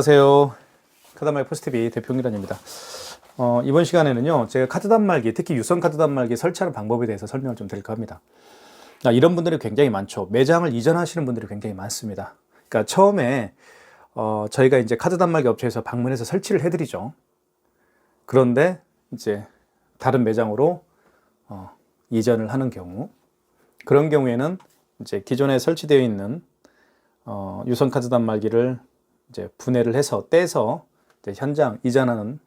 안녕하세요. 카드단말기 포스티비 대표 홍기란입니다. 어, 이번 시간에는요, 제가 카드 단말기, 특히 유선 카드 단말기 설치하는 방법에 대해서 설명을 좀 드릴까 합니다. 아, 이런 분들이 굉장히 많죠. 매장을 이전하시는 분들이 굉장히 많습니다. 그러니까 처음에 어, 저희가 이제 카드 단말기 업체에서 방문해서 설치를 해드리죠. 그런데 이제 다른 매장으로 어, 이전을 하는 경우, 그런 경우에는 이제 기존에 설치되어 있는 어, 유선 카드 단말기를 이제 분해를 해서 떼서 현장 이전하는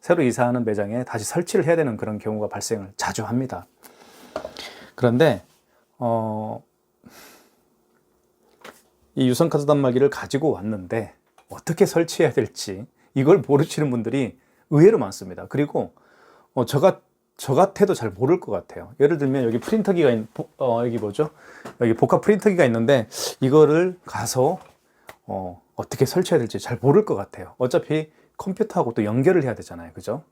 새로 이사하는 매장에 다시 설치를 해야 되는 그런 경우가 발생을 자주 합니다. 그런데 어, 이 유선 카드 단말기를 가지고 왔는데 어떻게 설치해야 될지 이걸 모르시는 분들이 의외로 많습니다. 그리고 어, 저, 같, 저 같아도 잘 모를 것 같아요. 예를 들면 여기 프린터기가 있, 어, 여기 뭐죠? 여기 복합 프린터기가 있는데 이거를 가서 어, 어떻게 설치해야 될지 잘 모를 것 같아요. 어차피 컴퓨터하고 또 연결을 해야 되잖아요. 그죠?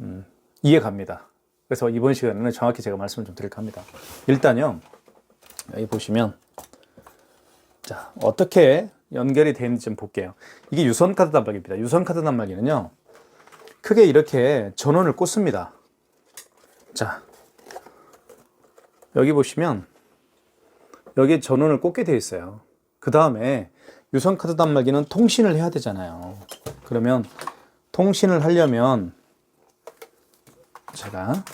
음, 이해 갑니다. 그래서 이번 시간에는 정확히 제가 말씀을 좀 드릴까 합니다. 일단요, 여기 보시면, 자, 어떻게 연결이 되는지 좀 볼게요. 이게 유선 카드 단말기입니다. 유선 카드 단말기는요, 크게 이렇게 전원을 꽂습니다. 자, 여기 보시면, 여기 전원을 꽂게 되어 있어요. 그 다음에 유선 카드 단말기는 통신을 해야 되잖아요. 그러면 통신을 하려면 제가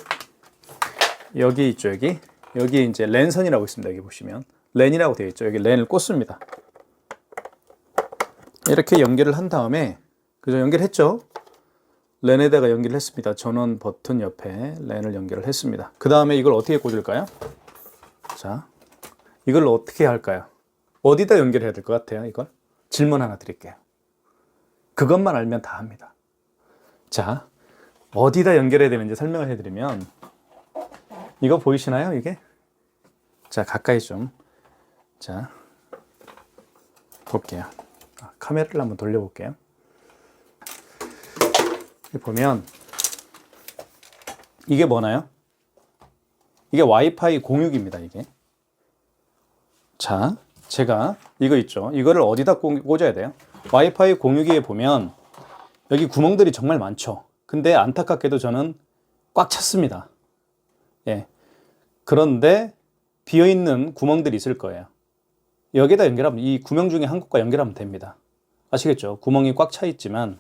여기 있죠 여기? 여기 이제 랜선이라고 있습니다 여기 보시면. 랜이라고 되어 있죠. 여기 랜을 꽂습니다. 이렇게 연결을 한 다음에 그죠? 연결했죠? 랜에다가 연결을 했습니다. 전원 버튼 옆에 랜을 연결을 했습니다. 그 다음에 이걸 어떻게 꽂을까요? 자 이걸 어떻게 할까요 어디다 연결해야 될 것 같아요 이걸 질문 하나 드릴게요. 그것만 알면 다 합니다. 자 어디다 연결해야 되는지 설명을 해드리면 이거 보이시나요 이게? 자 가까이 좀. 자 볼게요. 아, 카메라를 한번 돌려볼게요. 보면 이게 뭐나요? 이게 와이파이 공유기입니다 이게. 자 제가 이거 있죠 이거를 어디다 꽂아야 돼요? 와이파이 공유기에 보면 여기 구멍들이 정말 많죠 근데 안타깝게도 저는 꽉 찼습니다. 예. 그런데 비어 있는 구멍들이 있을 거예요. 여기다 연결하면 이 구멍 중에 한 곳과 연결하면 됩니다. 아시겠죠? 구멍이 꽉 차 있지만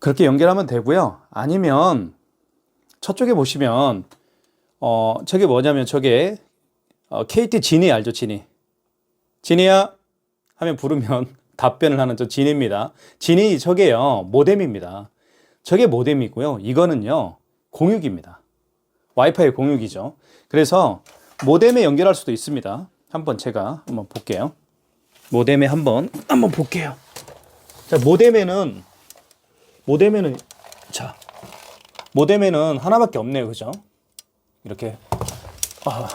그렇게 연결하면 되고요. 아니면 저쪽에 보시면 어 저게 뭐냐면 저게 어, KT 진이 알죠? 진이. 진이야 하면 부르면 답변을 하는 저 진입니다. 진이 저게요. 모뎀입니다. 저게 모뎀이고요. 이거는요. 공유기입니다. 와이파이 공유기죠. 그래서 모뎀에 연결할 수도 있습니다. 한번 제가 한번 볼게요. 모뎀에 한번 한번 볼게요. 자, 모뎀에는 모뎀에는 자, 모뎀에는 하나밖에 없네요. 그죠? 이렇게 아,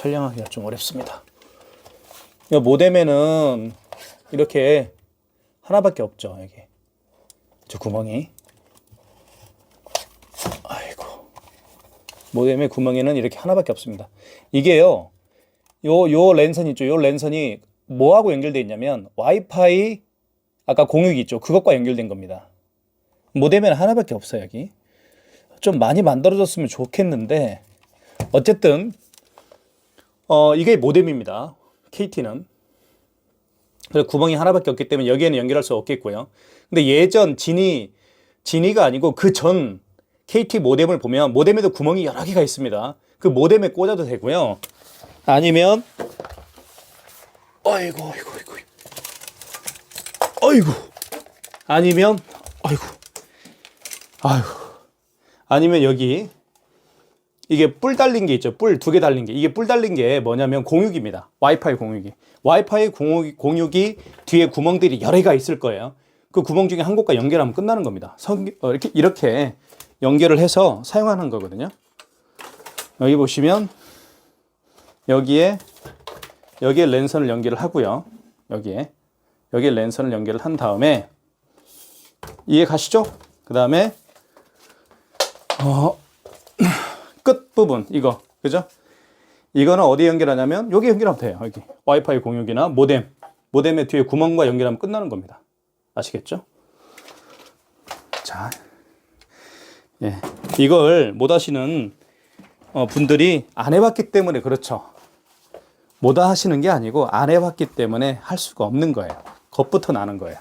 촬영하기가 좀 어렵습니다. 모뎀에는 이렇게 하나밖에 없죠 여기 저 구멍이. 아이고. 모뎀의 구멍에는 이렇게 하나밖에 없습니다. 이게요 요 요 랜선 있죠? 요 랜선이 뭐하고 연결되어 있냐면 와이파이 아까 공유기 있죠? 그것과 연결된 겁니다. 모뎀에는 하나밖에 없어요 여기. 좀 많이 만들어졌으면 좋겠는데 어쨌든 어 이게 모뎀입니다 KT는 그래서 구멍이 하나밖에 없기 때문에 여기에는 연결할 수 없겠고요. 근데 예전 진이 진이가 아니고 그 전 KT 모뎀을 보면 모뎀에도 구멍이 여러 개가 있습니다. 그 모뎀에 꽂아도 되고요. 아니면 아이고 아이고 아이고 아이고 아니면 아이고 아이고 아니면 여기 이게 뿔 달린 게 있죠. 뿔 두 개 달린 게. 이게 뿔 달린 게 뭐냐면 공유기입니다. 와이파이 공유기. 와이파이 공유기, 공유기 뒤에 구멍들이 여러 개가 있을 거예요. 그 구멍 중에 한 곳과 연결하면 끝나는 겁니다. 성, 어, 이렇게, 이렇게 연결을 해서 사용하는 거거든요. 여기 보시면 여기에 여기에 랜선을 연결을 하고요. 여기에 여기에 랜선을 연결을 한 다음에 이해 가시죠? 그 다음에 어, 끝 부분 이거 그죠? 이거는 어디 연결하냐면 여기 연결하면 돼요. 여기 와이파이 공유기나 모뎀 모뎀의 뒤에 구멍과 연결하면 끝나는 겁니다. 아시겠죠? 자, 예, 이걸 못 하시는 어, 분들이 안 해봤기 때문에 그렇죠. 못 하시는 게 아니고 안 해봤기 때문에 할 수가 없는 거예요. 겁부터 나는 거예요.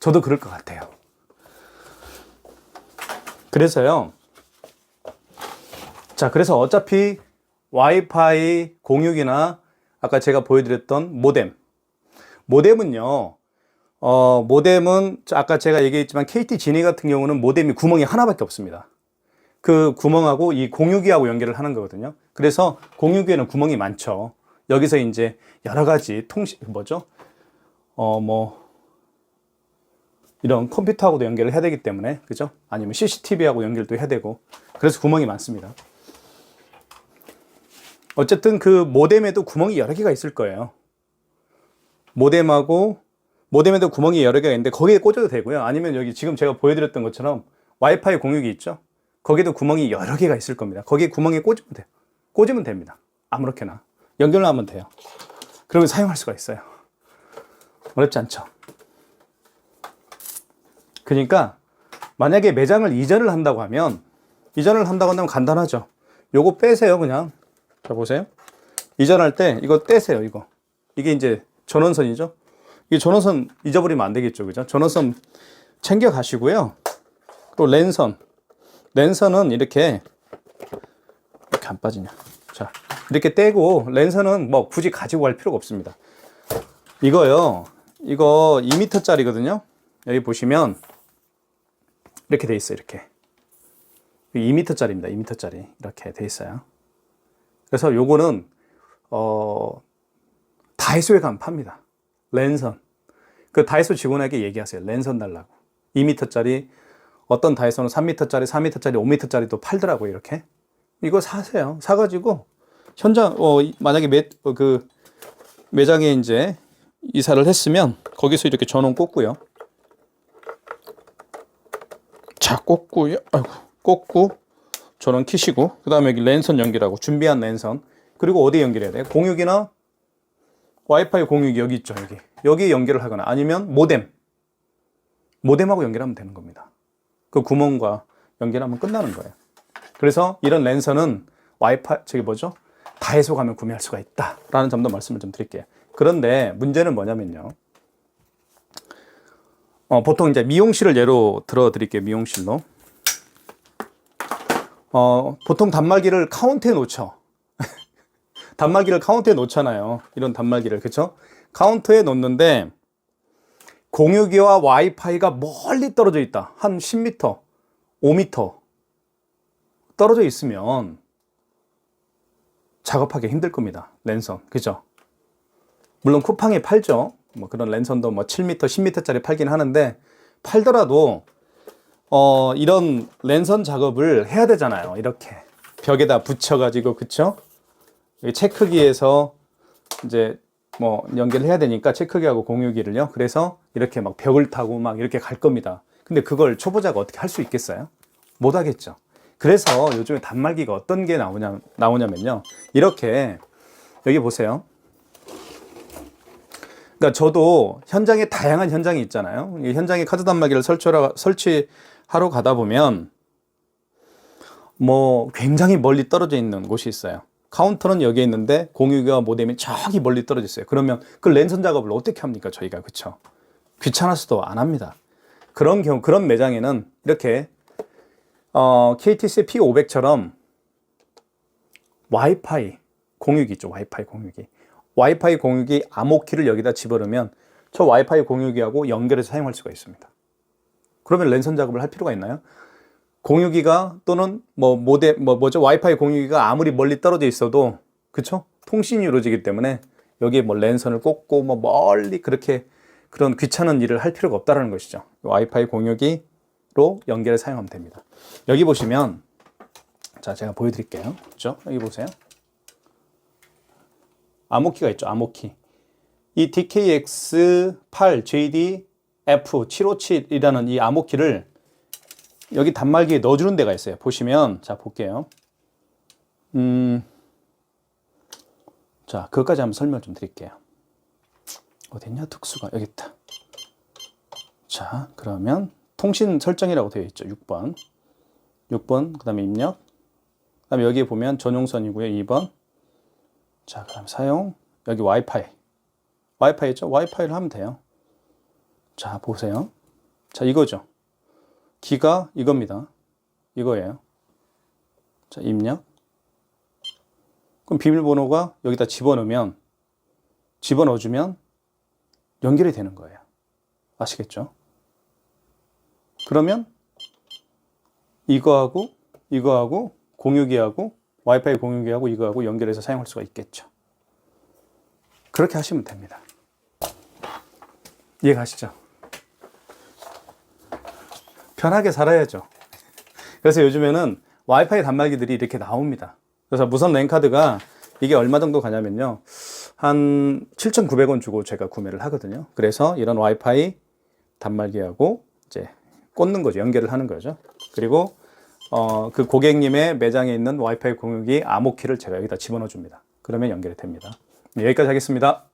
저도 그럴 것 같아요. 그래서요. 자, 그래서 어차피 와이파이 공유기나 아까 제가 보여드렸던 모뎀. 모뎀은요, 어, 모뎀은 아까 제가 얘기했지만 KT 지니 같은 경우는 모뎀이 구멍이 하나밖에 없습니다. 그 구멍하고 이 공유기하고 연결을 하는 거거든요. 그래서 공유기에는 구멍이 많죠. 여기서 이제 여러 가지 통신, 뭐죠? 어, 뭐, 이런 컴퓨터하고도 연결을 해야 되기 때문에, 그죠? 아니면 CCTV하고 연결도 해야 되고, 그래서 구멍이 많습니다. 어쨌든 그 모뎀에도 구멍이 여러 개가 있을 거예요. 모뎀하고, 모뎀에도 구멍이 여러 개가 있는데, 거기에 꽂아도 되고요. 아니면 여기 지금 제가 보여드렸던 것처럼 와이파이 공유기 있죠? 거기도 구멍이 여러 개가 있을 겁니다. 거기에 구멍에 꽂으면 돼요. 꽂으면 됩니다. 아무렇게나. 연결하면 돼요. 그러면 사용할 수가 있어요. 어렵지 않죠? 그러니까 만약에 매장을 이전을 한다고 하면 이전을 한다고 하면 간단하죠. 요거 빼세요, 그냥. 자, 보세요. 이전할 때 이거 떼세요, 이거. 이게 이제 전원선이죠. 이 전원선 잊어버리면 안 되겠죠, 그죠? 전원선 챙겨 가시고요. 또 랜선. 랜선은 이렇게 이렇게 안 빠지냐. 자, 이렇게 떼고 랜선은 뭐 굳이 가지고 갈 필요가 없습니다. 이거요. 이거 2m짜리거든요. 여기 보시면 이렇게 돼 있어요. 이렇게 2m짜리입니다. 2m짜리 이렇게 돼 있어요. 그래서 요거는 어 다이소에 가면 팝니다. 랜선. 그 다이소 직원에게 얘기하세요. 랜선 달라고. 2m짜리 어떤 다이소는 3m짜리, 4m짜리, 5m짜리도 팔더라고요. 이렇게. 이거 사세요. 사가지고 현장 어 만약에 매, 어, 그 매장에 이제 이사를 했으면 거기서 이렇게 전원 꽂고요. 자 꽂고요. 아이고 꽂고 전원 키시고 그 다음에 여기 랜선 연결하고 준비한 랜선 그리고 어디 연결해야 돼요? 공유기나 와이파이 공유기 여기 있죠 여기 여기 연결을 하거나 아니면 모뎀 모뎀하고 연결하면 되는 겁니다. 그 구멍과 연결하면 끝나는 거예요. 그래서 이런 랜선은 와이파이 저기 뭐죠? 다이소 가면 구매할 수가 있다라는 점도 말씀을 좀 드릴게요. 그런데 문제는 뭐냐면요. 어, 보통 이제 미용실을 예로 들어 드릴게요. 미용실로. 어, 보통 단말기를 카운트에 놓죠. 단말기를 카운트에 놓잖아요. 이런 단말기를. 그쵸? 카운트에 놓는데 공유기와 와이파이가 멀리 떨어져 있다. 한 10m, 5m 떨어져 있으면 작업하기 힘들 겁니다. 랜선. 그죠? 물론 쿠팡에 팔죠. 뭐 그런 랜선도 뭐 7m, 10m짜리 팔긴 하는데 팔더라도 어 이런 랜선 작업을 해야 되잖아요. 이렇게 벽에다 붙여 가지고 그쵸? 체크기에서 이제 뭐 연결을 해야 되니까 체크기하고 공유기를요. 그래서 이렇게 막 벽을 타고 막 이렇게 갈 겁니다. 근데 그걸 초보자가 어떻게 할 수 있겠어요? 못 하겠죠. 그래서 요즘에 단말기가 어떤 게 나오냐, 나오냐면요. 이렇게, 여기 보세요. 그러니까 저도 현장에 다양한 현장이 있잖아요. 이 현장에 카드 단말기를 설치하러, 설치하러 가다 보면 뭐 굉장히 멀리 떨어져 있는 곳이 있어요. 카운터는 여기에 있는데 공유기와 모뎀이 저기 멀리 떨어져 있어요. 그러면 그 랜선 작업을 어떻게 합니까? 저희가 그쵸? 귀찮아서도 안 합니다. 그런 경우 그런 매장에는 이렇게 어, KTC P500처럼 와이파이 공유기 있죠. 와이파이 공유기. 와이파이 공유기 암호키를 여기다 집어넣으면 저 와이파이 공유기하고 연결해서 사용할 수가 있습니다. 그러면 랜선 작업을 할 필요가 있나요? 공유기가 또는 뭐 모뎀 뭐 뭐죠? 와이파이 공유기가 아무리 멀리 떨어져 있어도 그쵸? 통신이 이루어지기 때문에 여기에 뭐 랜선을 꽂고 뭐 멀리 그렇게 그런 귀찮은 일을 할 필요가 없다라는 것이죠. 와이파이 공유기로 연결해 사용하면 됩니다. 여기 보시면 자 제가 보여드릴게요. 그죠 여기 보세요 암호키가 있죠 암호키 이 DKX8JDF757이라는 이 암호키를 여기 단말기에 넣어주는 데가 있어요. 보시면 자 볼게요. 음, 자 그것까지 한번 설명 좀 드릴게요. 어딨냐 특수가 여기 있다. 자 그러면 통신 설정이라고 되어 있죠. 6번. 6번 그 다음에 입력. 그 다음에 여기에 보면 전용선이고요. 2번. 자 그다음 사용 여기 와이파이. 와이파이 있죠? 와이파이를 하면 돼요. 자 보세요. 자 이거죠. 기가 이겁니다. 이거예요. 자 입력. 그럼 비밀번호가 여기다 집어넣으면 집어넣어 주면 연결이 되는 거예요. 아시겠죠? 그러면 이거하고 이거하고 공유기하고 와이파이 공유기하고 이거하고 연결해서 사용할 수가 있겠죠. 그렇게 하시면 됩니다. 이해가시죠? 편하게 살아야죠. 그래서 요즘에는 와이파이 단말기들이 이렇게 나옵니다. 그래서 무선 랜카드가 이게 얼마 정도 가냐면요. 한 7,900원 주고 제가 구매를 하거든요. 그래서 이런 와이파이 단말기하고 이제 꽂는 거죠. 연결을 하는 거죠. 그리고 어, 그 고객님의 매장에 있는 와이파이 공유기 암호키를 제가 여기다 집어넣어 줍니다. 그러면 연결이 됩니다. 네, 여기까지 하겠습니다.